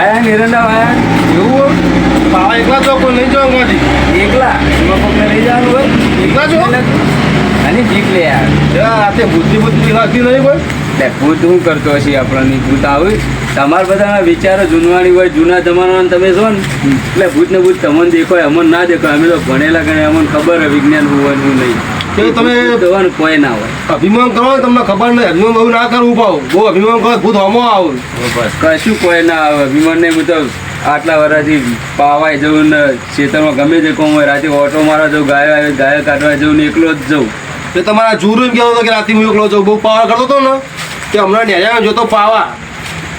વાયા ને એરંડા વાયા એવું પાવા એકલા તો કોઈ નહીં જાવ ગાડી એકલા? એમાં કોકને લઈ જવાનું હોય? એકલા છો અને બીક લે રાતે બુદ્ધિ બુદ્ધિ લાગતી નહીં કોઈ? એટલે ભૂત શું કરતો હશે આપણને? ભૂત આવે? તમારા બધાના વિચારો જૂનવાની હોય જૂના જમાનામાં તમે છો ને? એટલે ભૂત ને ભૂત તમને દેખાય અમને ના દેખાય. અમે તો ભણેલા ગણે અમને ખબર હોય વિજ્ઞાન હોવાનું નહીં. કે તમે દવાનું કોઈ ના હોય. અભિમાન કરો તમને ખબર નહીં અભિમાન બહુ ના કરવું પાવ બહુ અભિમાન કરો ભૂત હમો આવું. બસ. કશું કોઈ ના આવે. વિમાન ને હું તો આટલા વર્ષથી પાવાય જવું ને ખેતરમાં ગમે તે કોમ હોય રાતે ઓટો મારવા જવું ગાયો આવે ગાયો કાઢવા જવું ને એકલો જ જવું તો તમારા જુરું કહેતો હતો કે રાતે હું એકલો જઉં બહુ પાવા કરતો હતો ને કે હમણાં નેજા જોતો પાવા.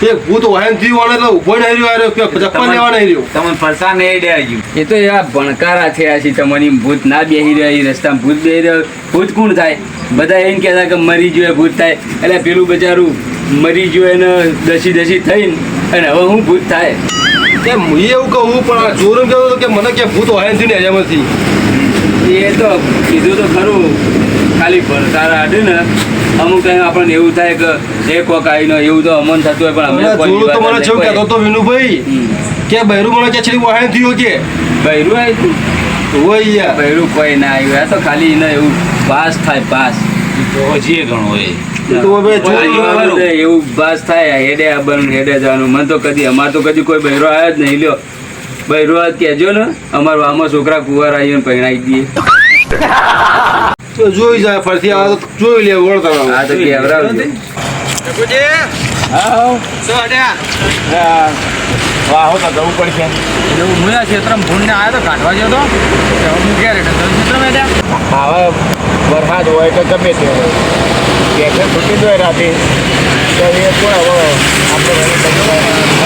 તે ભૂત વાહન થયું અને એટલે ઊભો નહીં રહ્યો હાર્યો કે ચપ્પલ લેવા નહીં રહ્યો. તમને ફરસા નહીં ડ્યા એ તો એવા ભણકારા થયા છે તમારી ભૂત ના બેહી રહ્યા એ રસ્તામાં ભૂત બેહી રહ્યો ભૂત કોણ થાય? બધા એમ કહેતા કે મરી જોઈએ ભૂત થાય. એટલે પેલું બચારું મરી જોઈએ ને દસી દસી થઈને અને હવે હું ભૂત થાય. કે હું એવું કહું પણ આ જોર એમ કહેતો કે મને કે ભૂત વહેન થયું નેજામાંથી એ તો કીધું તો ખરું. ખાલી ભણકારા હાડે ને. અમુક ટાઈમ આપણને એવું થાય કે એક વખત આવીને એવું તો અમન થતું હોય પણ અમે જોયું તો મને છેવું કહેતો હતો વિનુભાઈ કે બૈરું મને કે છે વહેન થયું કે? બૈરું આવ્યું તું. હોય યાર. બૈરું કોઈ ના આવ્યું આ તો ખાલી એને એવું પાસ થાય પાસ જે ઘણો એ એ તો હવે જોયું એવું બાસ થાય હેડે આવવાનું હેડે જવાનું મને તો કદી અમાર તો કદી કોઈ બહેરો આવ્યો જ નહીં. લ્યો બહેરો આજ કહેજો ને અમારા આમાં છોકરા કુંવાર આવીને પરણાવી દઈએ. તો જોઈ જાય ફરતી આવે તો જોઈ લે વળતા આ તો વાહ વાહો તો જવું પડશે. એવું હું આ ક્ષેત્રમાં ભૂંડને આવ્યો તો કાઢવા જ્યો તો. હું ક્યાં રેટે તો ક્ષેત્રમાં ત્યાં હવે વરસાદ હોય તો ગમે તે હોય. ગેસે છૂટી દો રાતે. તો એ કોણ હવે આપણે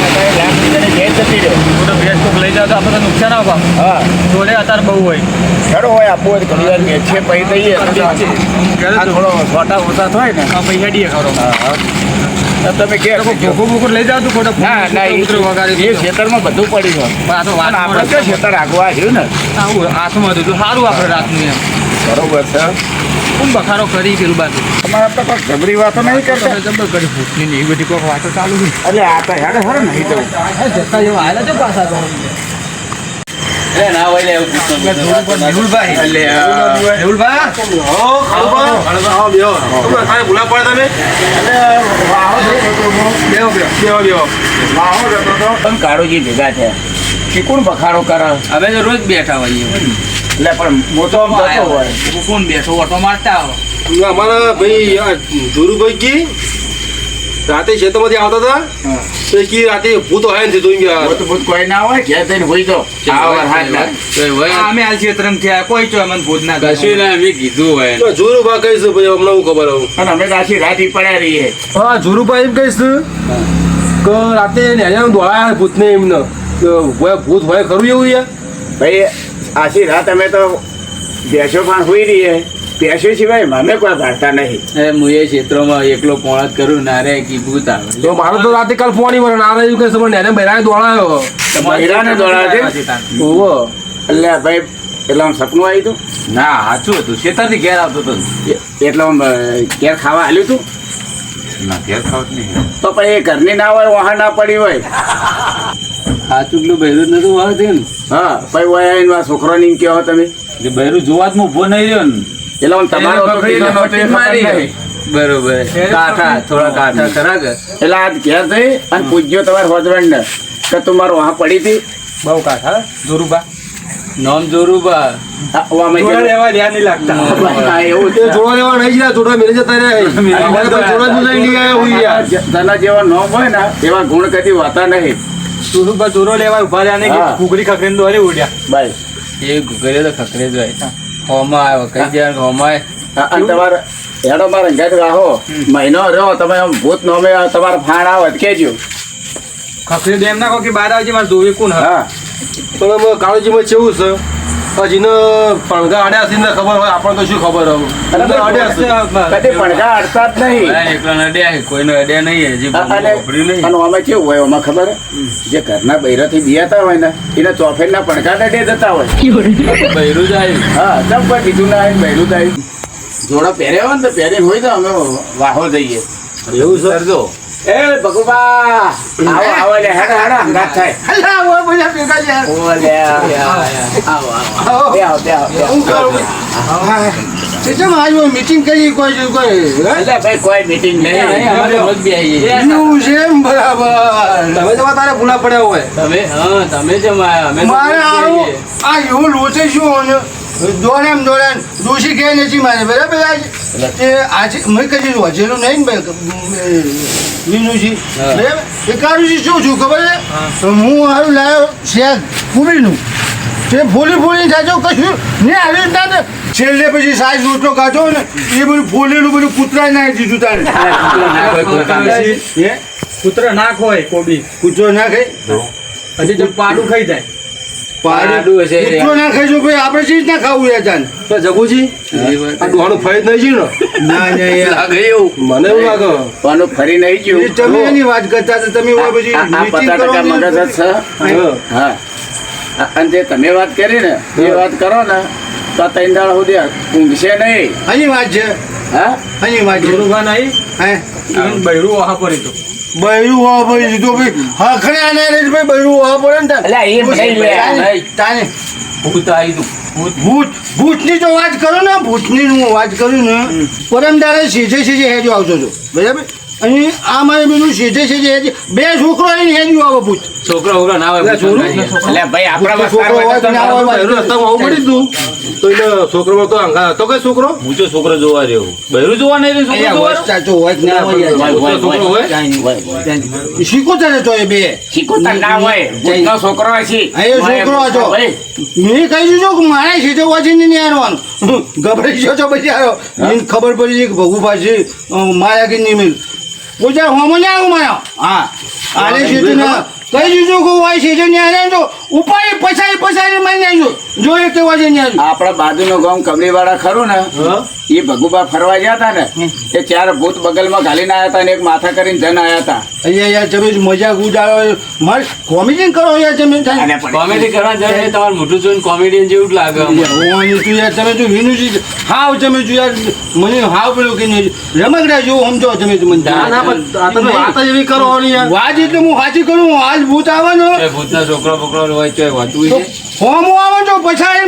જતી રહે. તો ભેંસ કોક લઈ જાવ તો આપણે નુકસાન આવવા હા. જોડે અત્યારે બહુ હોય. ખરો હોય આપવું હોય ઘણી વાર ગેસ છે પછી દઈએ થોડો છોટા ઓછા થાય ને. પછી હેડીએ ખરો. હા તમે કે ભૂખું ભૂખું લઈ જાવ તો ખોટો ના ના એ. ખેતરમાં બધું પડ્યું હોય પણ આ તો વાત પણ આપણે કયો ખેતર આગવા આવ્યું ને? આવું હાથમાં હતું સારું આપણે રાતનું એમ બરોબર છે. હું બખારો કરી પેલું બાજુ? તમારે તો કોઈ ગભરી વાતો નહીં કરતા. જબર કરી ભૂતની ને એ બધી કોઈ વાતો ચાલુ છે. એટલે આ તો હેડે ખરો નહીં તો. જતા જેવા આવેલા છો પાછા તો. એ ના હોય લે મેહુલભાઈ મેહુલભાઈ હો. ભૂલા પડે તમે. બેહો બેહો. બેહો બેહો. પણ કાળુજી ભેગા છે કે કોણ બખાડો કરે? અમે તો રોજ બેઠા હોઈએ. એટલે પણ મોટો આમ જતો હોય. કોણ બેઠો ઓટો મારતા આવો. ના, અમારા ભાઈ ધુરુભાઈ કી રાતે ખેતરમાંથી આવતા હતા. તો કી રાતે ભૂત હોય ને તું ગયા ભૂત ભૂત કોઈ ના હોય ઘેર જઈને હોય. તો અમે હાલ ક્ષેત્રમાં થયા કોઈ તો અમને ભૂત ના કશું ના અમે કીધું હોય તો જોરુભા કહીશ ભાઈ અમને હું ખબર આવું અને અમે તો રાતી પડ્યા રહીએ. હા જોરુભા એમ કહીશું કે રાતે નેજાનું દોડાયા ભૂતને એમને. ભૂત હોય ખરું એવું યાર ભાઈ આખી રાત અમે તો ભેંસો પણ હોઈ રહીએ. ભેંસો સિવાય મામે કોઈ ભાડતા નહીં. એ હું એ ક્ષેત્રમાં એકલો પોણત કરું ના રે કી ભૂત આવે તો મારો તો રાતે કાલ ફોન વરણ ના રહ્યું કે તમે નેને બૈરાને દોડાયો. બૈરાને દોડાવે છે? ઓવો એટલે ભાઈ એટલે આમ સપનું આવ્યું હતું? ના સાચું હતું. ખેતરથી ઘેર આવતો હતો. એટલે આમ ઘેર ખાવા આવ્યું હતું ના ઘેર ખાવત નહીં. તો પછી એ ઘરની ના હોય વહાણ ના પડી હોય. આ ચૂકલું બૈરું જ નતું વાવતી ને? હા પછી વયા આવીને આ છોકરાને એમ કહો તમે. જે બૈરું જોવા જ હું ઊભો નહીં રહ્યો ને. એટલે આમ તમારો એને એનો. બરોબર. કાંઠા થોડા કાંઠા ખરા કે એટલે આ ઘેર થઈ અને પૂછ્યો તમારા હસબન્ડ ને કે તમારો મારું વહાં પડી હતી? બહુ કાઠા જોરુબા. નોમ જોરુબા. જોડા લેવા ધ્યાન નહીં લાગતા. એવું. જોડા લેવા નહીં જ્યાં જોડા મેરે જતા રહ્યા જોડા જ આવ્યા હોય જેવા નોમ હોય ને એવા ગુણ કદી વાતા નહીં. જોરુબા જોરો લેવા ઊભા રહ્યા ને ઘૂઘરી ખખરીને દોરી ઉડ્યા. ભાઈ એ ઘૂઘરી તો ખખરે જ હોય. હોમાં આવ્યો કઈ જાય હોમાં અને તમારે હેડો મારે ઘેર રાહો. મહિનો રહ્યો તમે આમ ભૂત નોમે તમારા ફાણ આવે તો ખકરી ના કહો કે બહાર આવજે મારે જોવી કોણ હા? હા. પણ કાળજીમાં કેવું છે? હજીને પણગા આડ્યા છે ખબર હોય આપણને તો શું ખબર હોય? કદી પણગા અડતા જ નહીં. એકલો અડ્યા કોઈનો અડ્યા નહીં હજી અને નહીં. અને આમાં કેવું હોય એમાં ખબર? જે ઘરના બૈરાથી બિયાતા હોય ને એને ચોફેરના પણગા ડે જતા હોય. બૈરું જાય હા તમ કોઈ બીજું ના આવીને બૈરું જાય જોડા પહેર્યા હોય ને તો પહેરે હોય તો અમે વાહો જઈએ. એવું છે? કરજો એ ભગુબા! આવો આવો લે હેડા હેડા અંગાત થાય. હલા આવો બોલા ભેગા છે. ઓ લે આવો આવો આવો. બે આવો બે આવો, હું કરું? તે આવ્યો? meeting કરી કોઈ કોઈ? એટલે ભાઈ કોઈ મીટિંગ નહીં. અમારે રોજ બેહીએ એવું છે એમ બરાબર. તમે તો તારે ભૂલા પડ્યા હોય. તમે હા તમે જ માયા અમે મારે આવો. આ એવું લોચે શું દોડેમ દોડેમ દોષી કે નથી મારે. બરાબર આજે? તે આજે મેં કદી વાંચેલું નહીં ને બરાબર એ કારુજી શું છું ખબર છે? હું. હારું લાવ્યો શેક કુબીનું તે ફૂલી ફૂલી જાજો કશું ને આવી રીતના ને છેલ્લે પછી સાઈઝ રોટલો કાઢો ને એ બધું ફૂલેલું બધું કૂતરા નાખી દીધું તારે. કૂતરો ના હોય કોબી. કૂતરો ના ખાઈ હજી તો પાડું ખાઈ જાય. પાડું. હશે. યાર. ના ખાઈ ભાઈ આપણે ચીજ ના ખાવું યાર તાન તો જગુજી આ ડોહાનું ફાયદ નહીં છે ને? ના ના યાર. એવું. મને એવું લાગે. ફરી નહીં ગયું. તમે એની વાત કરતા હતા તમે હોય પછી આ- આ પચાસ ટકા કરવાની છે. હા. અને જે તમે વાત કરી ને એ વાત કરો ને તો ત્રણ દાડા સુધી ઊંઘશે નહીં. આની વાત છે. આવી બૈરું વાહ પડી તો. બૈરું વાહ પડી દીધું ભાઈ હા આના રે ભાઈ બૈરું હોવા પડે ને તાન. ભૂત આવ્યું ભૂત ભૂતની જો વાત કરો ને ભૂતની હું વાત કરું ને પરમ દાડે સીધે સીધે હેજો આવજો છો બરાબર? અને આ મારે સીધે સીધે બે છોકરો એને હેજો આવે ભૂત છોકરો છોકરો ના હોય એટલે ભૂત છોરું? નહીં. એટલે ભાઈ આપણા છોકરો હોય કે ના હોય બહેરું રસ્તામાં પડી જ તો એને છોકરો તો અંગા હતો કઈ છોકરો? હું તો છોકરો જોવા રહ્યો બહેરું જોવા નહીં છોકરો અહીંયા હોય ચાચો હોય કે ના હોય. યાર. હોય, હોય, છોકરો હોય? હોય, હોય. શીખો તને તો એ બે. ના હોય. છોકરો છે એ છોકરો હતો. મેં કહી દીધું કે મારે સીધો વાંચી નહીં હારવાનું ગભરાઈ ગયો પછી આવ્યો. મને ખબર પડી છે કે ભગુ પાછી માયા કે નહીં પૂજા હોમો ને આવું માયા હા. આલે સીધે ના કહી દીધું કે વાય સીધે હારે તો ઉપાડી પછાડી પછાડી મારી આવ્યો જોઈએ એ કેવા જઈને આવ્યો. આપણા બાજુનો ગામ કબડીવાળા ખરું ને? એ ભગુબા ફરવા ગયા હતા ને એ ચાર ભૂત બગલમાં ઘાલીને આવ્યા હતા ને એક માથા કરીને જન આવ્યા હતા અહીંયા યાર તમે મજાક ઉડાડો મસ્ત કોમેડી કરો યાર તમે થાય. કોમેડી કરવા જાય ને તમારું મોઢું જોઈને કોમેડિયન જેવું જ લાગે હું તું યાર તમે જો વિનુજી હાવ તમે જો યાર મને હાવ પેલું કે નહીં રમકડા જેવું સમજો તમે મને. ના ના પણ આ તમે વાત એવી કરો યાર. વાત એટલે હું હાજી કરું આજ ભૂત આવે ને ભૂતના છોકરા બોકરો હોય તો એ હોતું તો છે હોમ આવે તો પછી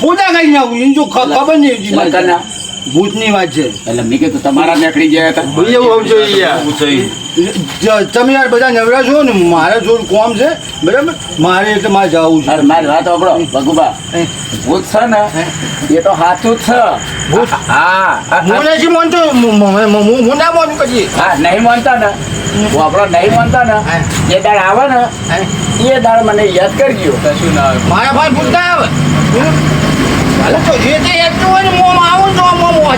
પૂજા કરી નાખું જો ખબર નહીં. ભૂતની વાત છે. એટલે મેં કીધું તમારા નીકળી ગયા હતા. ભાઈ એવું પૂછો. જ- તમે યાર બધા નવરા છો ને મારે જોર કોમ છે બરાબર? મારે એટલે મારે જવું છે. મારી વાત સાંભળો ભગુબા. ભૂત છે ને એ તો સાચું જ છે. ભૂત? હા હા, નથી માનતો હું- ના માનું કદી હા નહીં માનતા ને. હું. આપણો નહીં માનતા ને. એ દાડ આવે ને એ દાડ મને યાદ કરજો. કશું ના આવે. મારા ભાઈ ભૂત ના આવે. હાલ તો જે તે હેઠું હોય ને મોંમાં આવું તો મોં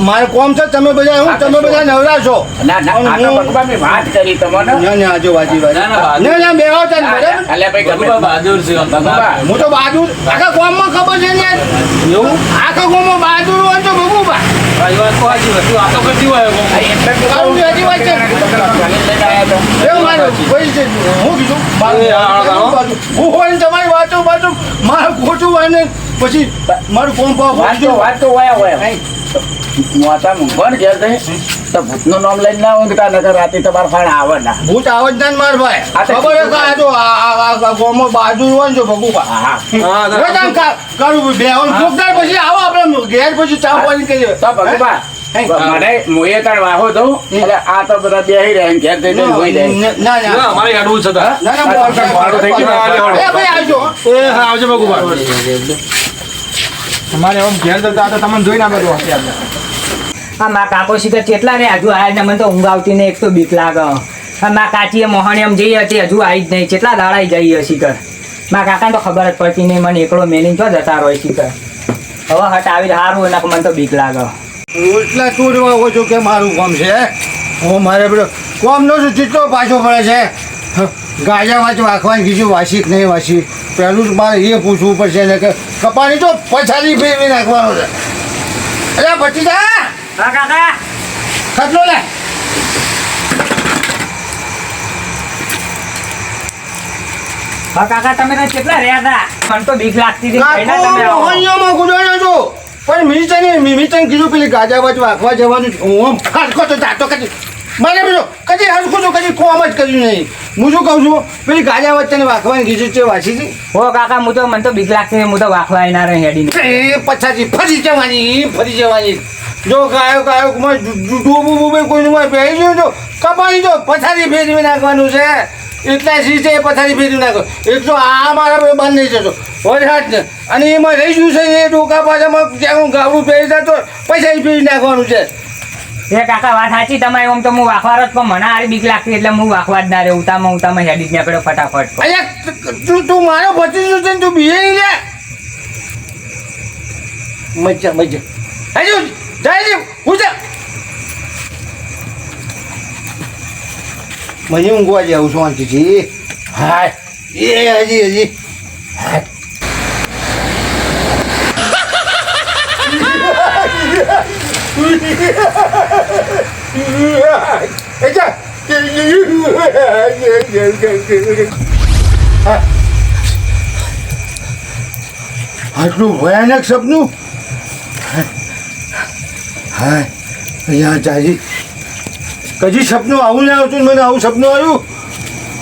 મારે કોમ છે તમે બધા હું તમે બધા નવરા છો મેં બહાદુર. તો. બહાદુર આખા ગામમાં ખબર છે ને એવું આખા છે. હું કીધું એ આ આ આ. હોય ને તમારી વાતો વાતો મારું ખોટું હોય ને પછી મારું પાવ વાત તો વાત હોય હોય. મોટા મૂંગો ને ઘેર જઈ તો ભૂતનું નામ લઈને ના ઊંઘતા નકર રાતે તમારા ફાળ આવે ના. ભૂત આવજ ના ને માર ભાઈ. આ તો ખબર છે કે આ જો આ બહાદુર હોય ને જો ભગુબા હા હા. કરું બે હોય પછી આવો આપણે ઘેર પછી ચા પાણી કરીએ. તો ભગવા હે? મને મુએ તાર વાહો દઉં એટલે આ તો બધા બેહી ઘેર જઈને હોઈ જાય. ના ના ના, અમારે હેડવું છે ના ના આ તો બહુ- મોડું થઈ ગયું. એ ભાઈ આવજો એ હા આવજો ભગુભા તમારે આમ ઘેર જતા હતા તમને જોઈને આપણે તો આ મા કાકો શીખર કેટલા રે હજુ આયા ને મને તો ઊંઘ આવતી ને એક તો બીક લાગે. હા મા કાચીએ મોહણી એમ જઈ હતી હજુ આવી જ નહીં. કેટલા દાડા જઈએ શીખર મા કાકાને તો ખબર જ પડતી નહીં મને એકલો મેલીને જો જતા રહ્યો શીખર હવે હટ આવી હારું એના મને તો બીક લાગે. રોટલા તોડવા આવો છો કે મારું કામ છે હું? મારે પેલો કોમનો શું જેટલો પાછો પડે છે. હ, ગાજા વાંચ વાંખવાની કીધું વાસી કે નહીં વાસી? પહેલું જ મારે એ પૂછવું પડશે ને કે કપાણી તો પછાડી ફેરવી નાખવાનો છે. અરે ભતીજા હા? કાકા. ખતરો લે. કાકા તમે કેટલા રહ્યા હતા? મને તો બીક લાગતી હતી. તમે કાકો ગુજાર્યો છો પણ મિનિસ્ટરને મિનિસ્ટરને કીધું પેલી ગાજા બાજુ વાંખવા જવાનું છે. હું આમ ખાટકો તો જાતો કદી મારે બીજો કદી હરખું તો કદી કોમ જ કર્યું નહીં. હું શું કહું છું? પેલી ગાજા વચ્ચે વાંખવાની કીધું છે વાંચી હતી હો કાકા હું તો મને તો બીક લાગતી હું તો વાખવા ના રહી હેડી એ પછાથી ફરી જવાની ફરી જવાની. જો ગાયો ગાયો માં ડૂબું બૂબે કોઈનું માં પહેરી ગયું તો કપાઈ જો પછાથી ફેરવી નાખવાનું છે. એટલા સીધે એ પથારી ફેરી નાખો. એક તો આ મારા બંધ નહીં જતો વરસાદ ને. અને એમાં રહી ગયું છે? એ ડોકા પાછામાં જ્યાં હું ગાવડું ફેરી જતો? પૈસા ફેરી નાખવાનું છે. એ કાકા વાત સાચી તમારે. આમ તો હું વાખવાર જ પણ મને હારી બીક લાગતી એટલે હું વાખવા જ ના રે ઉતામાં ઉતામાં હેડી જ આપણે ફટાફટ. અહીંયા તું તું મારો ભત્રીજો છે ને તું બીજે નહીં લે. મજા મજા. હજુ જાય છે હું છે? મને ઊંઘવા જાઉં શાંતિથી હાય એ હજી હજી હાય. આટલું ભયાનક સપનું હાય અહીંયા ચાજી કદી સપનું આવું ના આવતું મને આવું સપનું આવ્યું.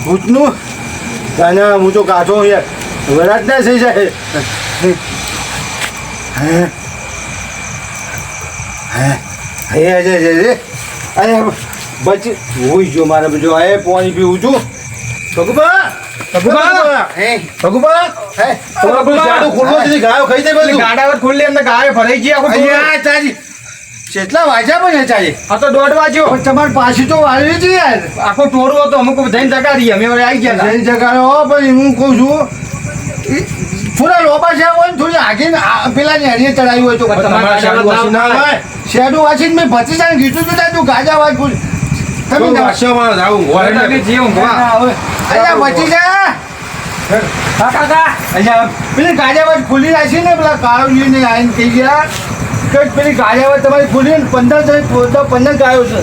ભૂતનું. ના હું તો કાચો યાર. વરાટ ના થઈ જાય. હે. હે. હે. અરે બચી. હોઈ જો મારે બધું આ પાણી પીવું છું. ભગુબા! ભગુબા! હે. ભગુબા! હે. ગાડું ખુલ્લું છે ગાયો ખાઈ જાય બધું ગાડાવત ખુલ્લી અંદર ગાય ભરાઈ ગઈ આખું ટોળું. અહીંયા ચાજી કેટલા વાજ્યા પણ છે આ તો દોઢ વાગ્યો. તમારે પાછી તો વાળવી છે યાર. આખો ટોરો હતો અમુક જઈને જગાડીએ. અમે વળી આવી ગયા જઈને જગાડો પણ હું કહું છું થોડા લોબા છે હોય ને થોડી આગી પેલા ને હરીએ ચડાવી હોય તો શેડું વાંચી ના ના હોય. શેડું વાંચીને મેં ભત્રીજાને કીધું તું તું ગાજા વાત પૂછ તમે વાસવામાં જીવ જે ઊંઘવા. ના, હવે. અલ્યા ભત્રીજા હા કાકા. અલ્યા પેલી ગાજા વાત ખુલી રાખી ને પેલા કાળુજીને આવીને કહી ગયા. કે પેલી ગાજા આવે તમારી ખુલી ને પંદર થઈ પંદર ગાયો છે.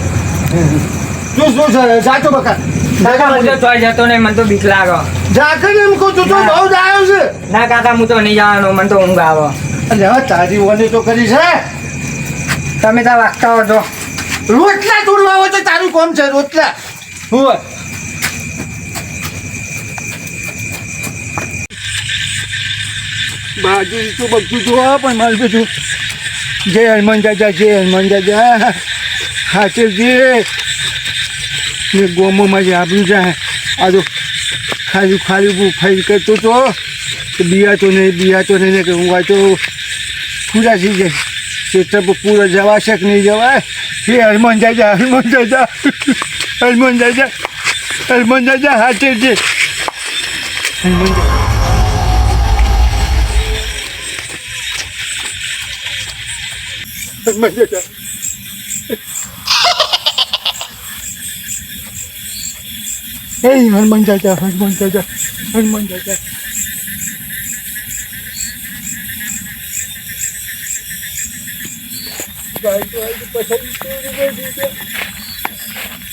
શું શું છે સાચો બકા. કાકા હું તો ચોઈ મને તો બીક લાગે. ઝાકર એમ તું તો જ આવ્યો છે. ના કાકા હું તો નહીં જવાનો મને તો ઊંઘ આવે. અરે હવે તારી ઓની તો કરી છે. તમે ત્યાં વાગતા હો તો રોટલા તોડવા હોય તો તારું કોમ છે રોટલા. હોય. બાજુ તો બધું જોવા પણ મારું બધું જય હનુમાન દાદા, જય હનુમાન દાદા. હાચે જે ને જે આપ્યું છે, આ તો ખાલી ખાલી હું ફાઇલ કરતો તો બિયાતો નહીં બિયાતો નહીં કે હું આ તો પૂરા થઈ જાય. ચેતર પર જવાશે કે નહીં જવાય હે હનુમાન દાદા હનુમાન દાદા હનુમાન દાદા હનુમાન દાદા છે હનુમાન દાદા. હે હનુમાન દાદા હનુમાન દાદા હનુમાન છે.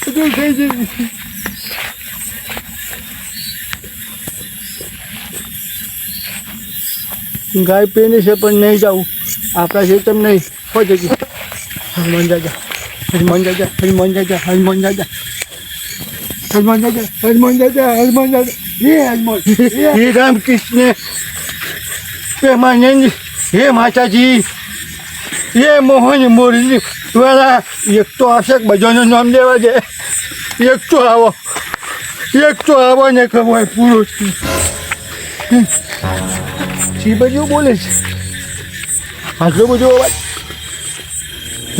બધું થઈ જશે. ગાય પીને છે પણ નહીં જવું આપણા ખેતર નહીં હો જશે હનુમાન દાદા હનુમાન દાદા હનુમાન દાદા હનુમાન દાદા હનુમાન દાદા હનુમાન દાદા હનુમાન દાદા હે હનુમાન હે રામ કૃષ્ણ પ્રેમાનંદ હે માતાજી હે મોહન મોરલી દ્વારા એક તો આવશે બધાનું નામ દેવા દે. એક તો આવો. એક તો આવો ને ખબર પૂરો સી બધું બોલે છે. આટલો બધો અવાજ?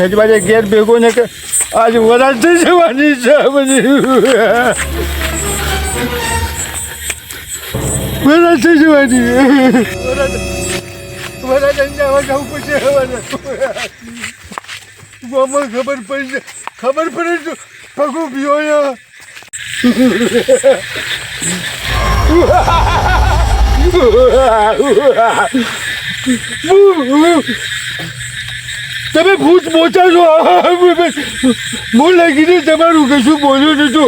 સેજ બાજુ ઘેર ભેગો ને કે આજ વરાળ થઈ જવાની છે બધી. વરાળ થઈ જવાની. વરાળ અંજાવા જવું વરાળ ગામમાં ખબર પડી છે. ખબર પડે તો પગું પીવો તમે ભૂત પહોંચા છો. હું લાગીને તમારું કશું બોલ્યો નતો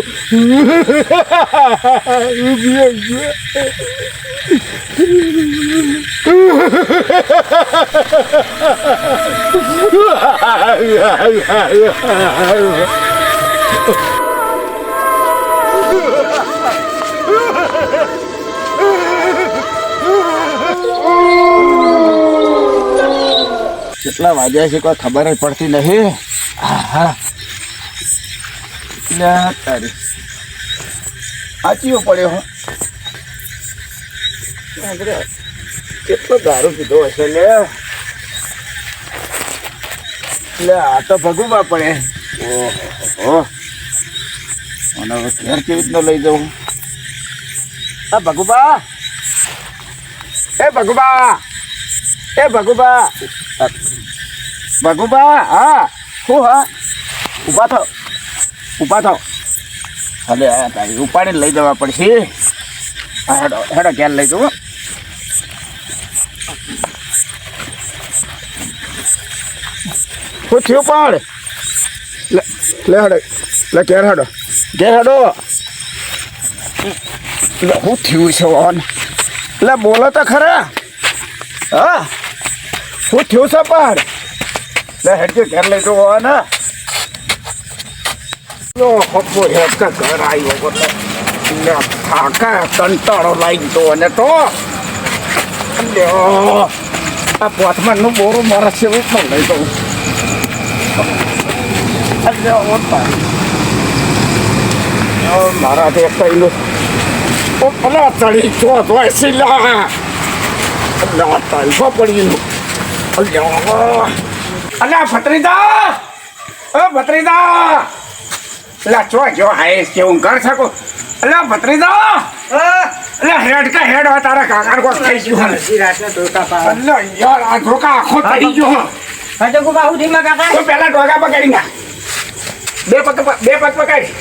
કેટલા વાગ્યા છે કોઈ ખબર જ પડતી નહીં હા તારી આચીઓ પડ્યો હો. કેટલો દારૂ પીધો હશે લે. લે, આ તો ભગુબા પડે. ઓહો. હવે ઘેર કેવી રીતનો લઈ જવું? આ ભગુબા. એ ભગુબા. એ ભગુબા. ભગુબા હા શું હા. ઊભા થાવ ઊભા થાવ. હવે આ તારી ઉપાડીને લઈ જવા પડશે. હા હેડો હેડો ક્યાં લઈ જવું શું થયું પણ લે હેડો. લે ક્યાં હેડો. ક્યાં હેડો. લે શું થયું છે ઓન લે બોલો તો ખરા. હા. શું થયું છે પણ લે હેડજો ઘેર લઈ જવો ને. લો હપ્પો હેડકા ઘર આવ્યો બોલે લે કાકા કંટાળો લાગી તો અને તો. આ પોથમાં બોરું મારા સેવું પણ લઈ દઉં મારા તે કઈલું ઓ, ભલા તળી ચો તો સિલા કો પડી લ્યો અલ્યા ભત્રીદા ઓ ભત્રીદા અલ્યા ચો જો હાય કેવું ઘર શકો અલ્યા ભત્રીદા અલ્યા હેડ કા હેડ હોય તારા કાકા કો થઈ ગયું અલ્યા યાર આ ધોકા આખો તડી ગયો હજે કો બાહુ ધીમા કાકા. તો પેલા ડોગા પકડી ના બે પગ બે પગ પકડી.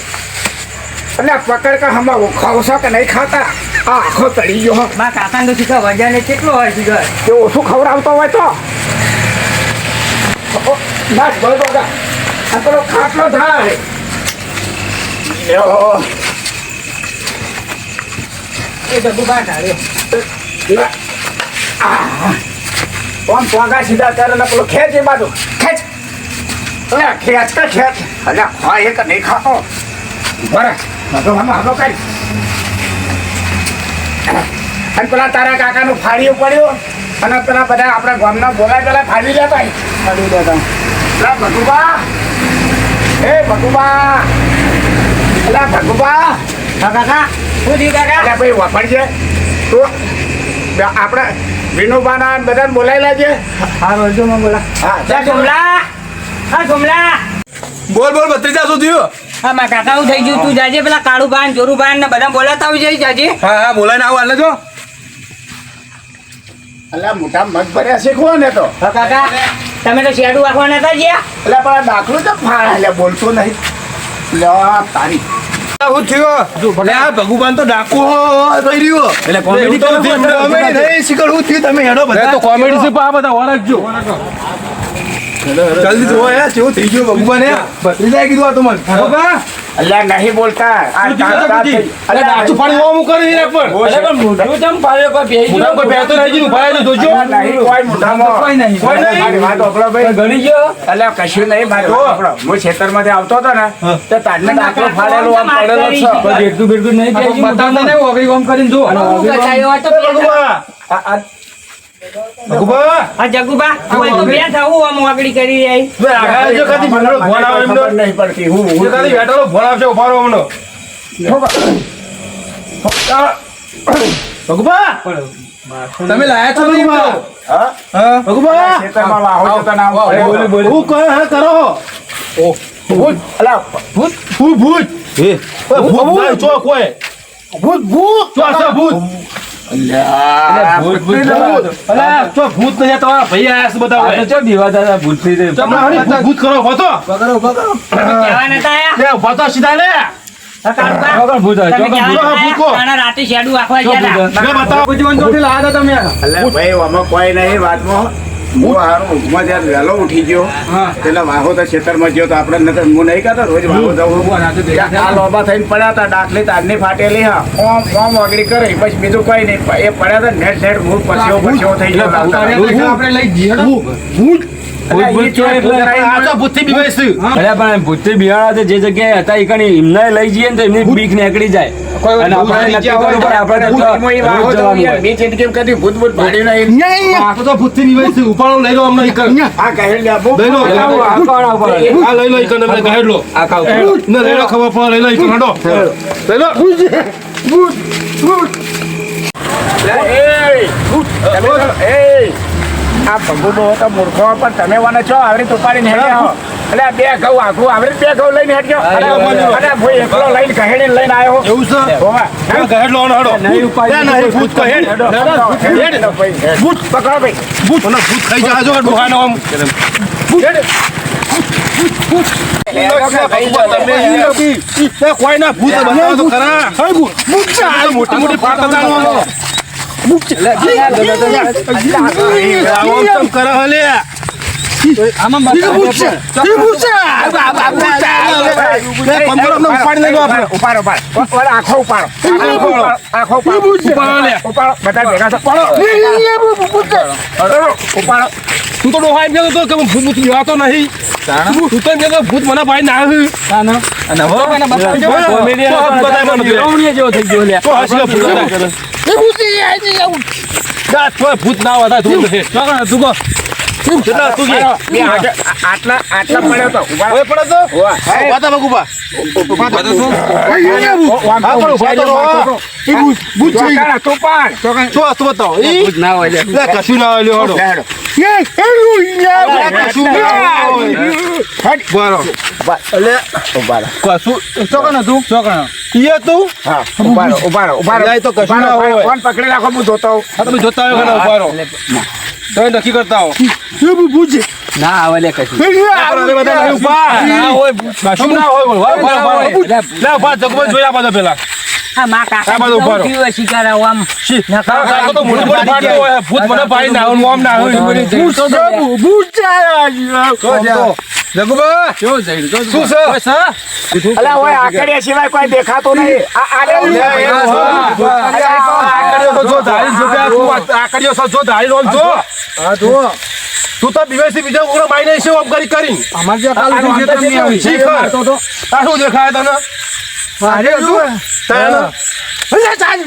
અલ્યા પકડ કે હમણાં ખાવશો કે નહીં ખાતા? આ આખો તળી ગયો હો. કાકા નો શીખા વજન કેટલો હોય શીખર તે ઓછું ખવડાવતો હોય તો? નાચ બોલ ડોગા આ પેલો ખાટલો થાય. એ જગુબા ઢાળ્યો લે. આ. સીધા કરે ને પેલો ખેંચ એ બાજુ. ખેંચ. અલે ખેંચ કે ખેંચ? અલે ખવાય કે નહીં ખાતો? બરે હગો હાલો કરી. અને પેલા તારા કાકાનું ફાળ્યું પડ્યું. અને પેલા બધા આપણા ગામના બોલાય પેલા ફાડી લેતા લેતા પેલા ભગુબા! એ ભગુબા! પેલા ભગુબા! હા કાકા. હું દી કાકા? અલ્યા ભાઈ વાપરજે તું આપણે વિનોબાના બધાને બોલાવી લેજે હા રોજો માં બોલા. હા જા સોમલા હા સોમલા બોલ બોલ ભત્રીજા શું થયું? હા મારા કાકા હું થઈ ગયું તું. જાજે પેલા કાળુ બાન જોરું બાન ને બધા બોલાતા આવી જાય જાજે. હા હા બોલાને આવું હાલે જો. અલા મોટા મગ ભર્યા શીખવો ને તો. હા કાકા. તમે તો શેડું રાખવાના નતા ગયા? એટલે પણ આ દાખલું તો ફાળ એટલે બોલતો નહીં. લ્યો તારી. શું થયું? લે આ ભગવાન તો ડાકુ થઈ રહ્યો. એટલે કોમેડી તો comedy નહીં, શીખડ શું થયું? તમે હેડો બધા તો કોમેડી છે આ બધા ઓળખજો જલ્દી જોવો યાર કેવું થઈ ગયું ભગવાન યાર ભત્રીજાએ કીધું આ તો મને. બાબા અલ્યા નહીં બોલતા અરે દાચું પાણી હોવા મૂકો નહીં યાર પણ અરે પણ મોઢું ચમ પાડ્યો કોઈ બેહી ગયો? પર બેહતો નહીં જીનું, ઊભા રહેજો, જોજો. નહીં કોઈ મોઢામાં. કોઈ નહીં. કોઈ નહીં. મારી વાત સાંભળો ભાઈ. ગણી ગયો અલ્યા કશું નહીં મારી સાંભળો. હું ખેતરમાંથી આવતો હતો ને તો તારને દાખલો ફાડેલો આમ પડેલો છે. નહીં બતાવતા ઓગળી ગોમ કરીને જો. તો આ- જગુબા હોય તો બે થવું આમ વાગડી કરી રહી જો ખાલી ભીંડોળો ફોન આવે એમનો. ખબર નહીં પડતી હું જો ખાલી બેઠેલો ફોન આવશે, ઊભા રહો એમનો. ભગુબા, તમે લાયા છો ભગુબા? હા? હા? ભગુબા, ખેતરમાં છો તો ના પડે. બોલી, બોલી. હું કહે હા કરો ભૂત. અલ્યા, ભૂત ભૂત ભૂત ભૂત ભૂત છે ભૂત ભૂત ભૂત અલા ભૂત ભૂત ભૂત રાતે શેડું આખવા ગયા બતાવો. કોઈ નહીં વાતમાં. હું હારું ઊંઘમાં જ્યારે વહેલો ઉઠી ગયો પેલા વાહોદા ખેતરમાં ગયો તો આપણે નકર હું નહીં કહેતો રોજ વાહોદા આ લોબા થઈને પડ્યા હતા ડાકલી તારની ફાટેલી હા. ઓમ ઓમ વગડી કરે પછી બીજું કઈ નહીં. એ પડ્યા હતા નેટ નેટ હું પછ્યો પછ્યો થઈ ગયો. આપણે લઈ જઈએ? ભૂત ભૂત બિહાડા જે જગ્યાએ હતા એ એમને લઈ જઈએ ને તો એમની બીક નીકળી જાય. અને આપણે નક્કી કરવું પડે આપણે ભૂત ભૂત ભાડ્યું નહીં આ તો ભૂત ભૂતથી બીવાય છે ઉપાડો લઈ લો અમને ઈકર. આ લઈ લો. આ લઈ લો ઈકર અમને ગાઈડ લો. આ ખાવ ને લઈ લો ખબર પડે લઈ લો ઈકર હાંડો. લઈ લો. એ, તમે એ, આ ભગુ બહુ તો મૂર્ખો પણ તમે વાને છો આવરી તુપાડીને ને એટલે બે ઘઉં આખું આવરી બે ઘઉં લઈને હેડ્યો ગયો ભાઈ એકલો લઈને કહેડી લઈને આવ્યો. એવું છે? હોવા. કહેડ ગાઈડ લો હાંડો, હાંડો. ત્યાં નહીં, ભૂત કહેડ હેડ. પકડો ભાઈ. ભૂત. મને ભૂત ખાઈ જાય જો ડોહાનો આમ. કોઈ ના ભૂત. બનાવો તો ખરા. ભૂત. ભૂત મોટી મોટી પાટ ઉપાડી તું તો ડોહા એમ કહેતો કે ભૂત ભૂત નહીં તું તો એમ કહેતો ભૂત મને ભાઈ ના આવ્યું. અને ભૂત ના વધારે તું. તું. કેટલા તું આ- આટલા આટલા પડ્યો તો ઉપાડો ઓય પડે તો? ઊભા. ઊભા થા બગુભા. આમ હા, પણ ઊભા તો ઈ ભૂત ભૂત છે. ચોકાણા, તું પણ. શું હતું બતાવો. ઈ? ભૂત ના હોય લે, કશું ના હોય લ્યો, હળો. હેડો. લે, કશું ના હોય. બરો. લે, કશું ચોકણ હતું ચોકણ ઈ હતું? હા, ઉપાડો, ઉપાડો, ઉપાડો. તો કશું ના હોય. ફોન પકડી રાખો હું જોતો હોઉં. તમે જોતા હોય ઊભા રહો. તમે નક્કી કરતા હો ના આવે લે કશું આપણે બધા ઊભા. ના હોય, કશું ના હોય. લે, ઊભા, જગમગ જોયા બધા પેલા હા મા કાકા બાજુ ઊભા રહો. કેવું શિકાર આવું આમ શી, તારો કાકો તો મોટી મોટી ફાટતો હોય. ભૂત મને પાડી ના આવે, ના. ભૂત છે, છે. જગુબા, કેવું જઈ રહ્યું? શું છે? અલા, ઓય, આકડિયા સિવાય કોઈ દેખાતું નહીં. આ- આને લે, એ અલા, જો. આકડીઓ તો જો ધારી જો તું આ- આકડીઓ તો જો ધારી રોલ જો. તું તો દિવસથી બીજા ઉગ્ર બાઈ નહીં છે આમ કરી કરીને. અમારે જ્યાં કાલ ઉઠી છે તમને આવી. શી ખબર? આ શું દેખાય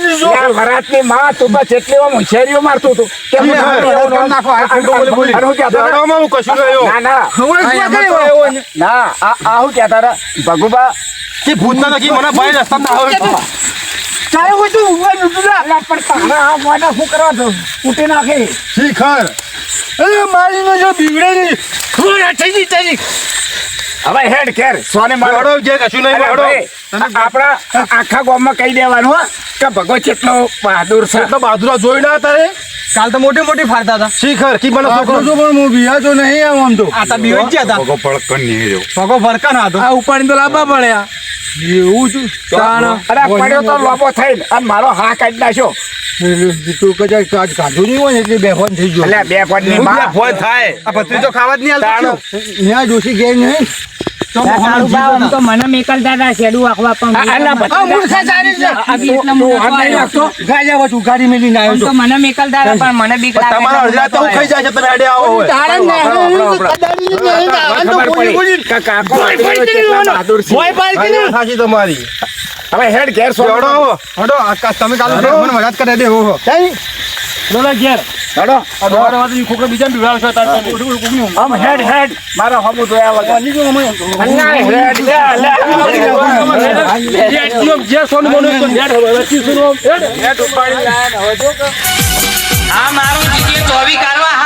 તને? યાર, વરાતની માં, તું તો જેટલી આમ હોશિયારીઓ મારતું હતું. કે હું હા, નાખો, હા, નાખો, બોલી બોલી. અને હું કહેતો હતો, દાડામાં હું કશું નહીં આવ્યો. ના, ના. ના, આ- આ હું કહેતા હતા, ભગુબા, કે ભૂતના નથી મને ભાઈ રસ્તા ના આવે પણ તારા આ મોઢા શું કરવા છો? કૂટી નાખી. શિખર હવે હેડ કેર સોને મારો. જે કશું નહીં આપણા આખા ગામમાં કહી દેવાનું કે ભગવત કેટલો બહાદુર છે. એટલો બહાદુર જોઈ ના તારે કાલ તો મોટી મોટી ફાડતા હતા. શિખર કી મને છોકરો પણ હું બિહાતો નહીં આમ આમ તો. આ તો બીવાઈ જ ગયા હતા. પગો ફરકા ફળકન હતો. આ ઉપાડીને તો લાંબા પડ્યા. એવું છું અરે પડ્યો તો લોબો થઈને અને મારો હા કાઢી નાખ્યો. તું કદાચ આજ કાઢું નહીં હોય એટલે બેફાન થઈ ગયો. એટલે બે કોડની માં. ભોય થાય. આ ભત્રીજો ખાવા જ નહીં ત્યાં ડોસી ગયા નહીં. તો મને શેડું આખવા પણ મૂર્ખા છે. એટલા નહીં આવ્યો તો. મને પણ મને બીક લાગે તમારા અડધા તો ખાઈ જાય છે તમે આડે આવો હોય તારા નેહરું કદાડી ને નહીં તો બોલી બોલી. કાકો કેટલા બહાદુર છે. ભોય પાડતી ને. સાચી તમારી હવે હેડ ઘેર સો હડો હડો આ તમે કાલ મને કરી દેવો હો તારી હેડો આમ હેડ હેડ. મારા હમુ જોયા વગર. હેડ જે સોનું મોનું તો નેટ હવે રચી આ મારું જીજે ચોવી કાઢવા.